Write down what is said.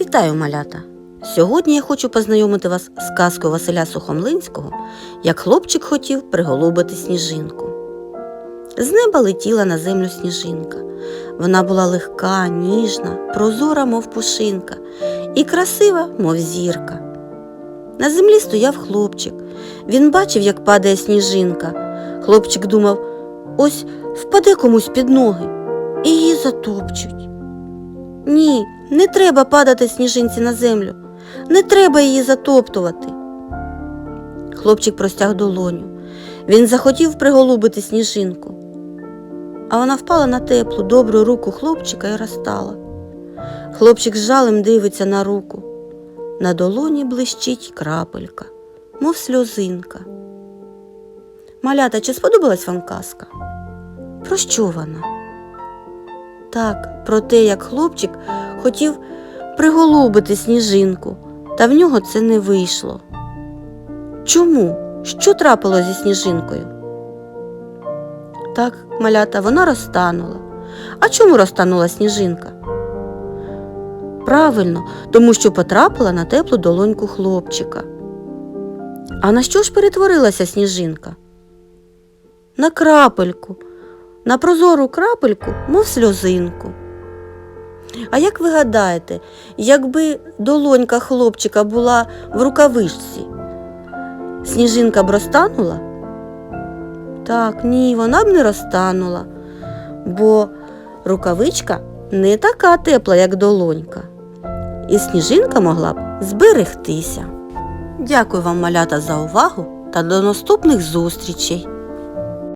Вітаю, малята! Сьогодні я хочу познайомити вас з казкою Василя Сухомлинського, як хлопчик хотів приголубити сніжинку. З неба летіла на землю сніжинка. Вона була легка, ніжна, прозора, мов пушинка, і красива, мов зірка. На землі стояв хлопчик. Він бачив, як падає сніжинка. Хлопчик думав, ось впаде комусь під ноги і її затопчуть. Ні, не треба падати сніжинці на землю, не треба її затоптувати. Хлопчик простяг долоню. Він захотів приголубити сніжинку, а вона впала на теплу, добру руку хлопчика і розтала. Хлопчик з жалем дивиться на руку. На долоні блищить крапелька, мов сльозинка. Малята, чи сподобалась вам казка? Про що вона? Так, про те, як хлопчик хотів приголубити сніжинку, та в нього це не вийшло. Чому? Що трапило зі сніжинкою? Так, малята, вона розтанула. А чому розтанула сніжинка? Правильно, тому що потрапила на теплу долоньку хлопчика. А на що ж перетворилася сніжинка? На крапельку, на прозору крапельку, мов сльозинку. А як ви гадаєте, якби долонька хлопчика була в рукавичці, сніжинка б розтанула? Так, ні, вона б не розтанула, бо рукавичка не така тепла, як долонька, і сніжинка могла б зберегтися. Дякую вам, малята, за увагу та до наступних зустрічей!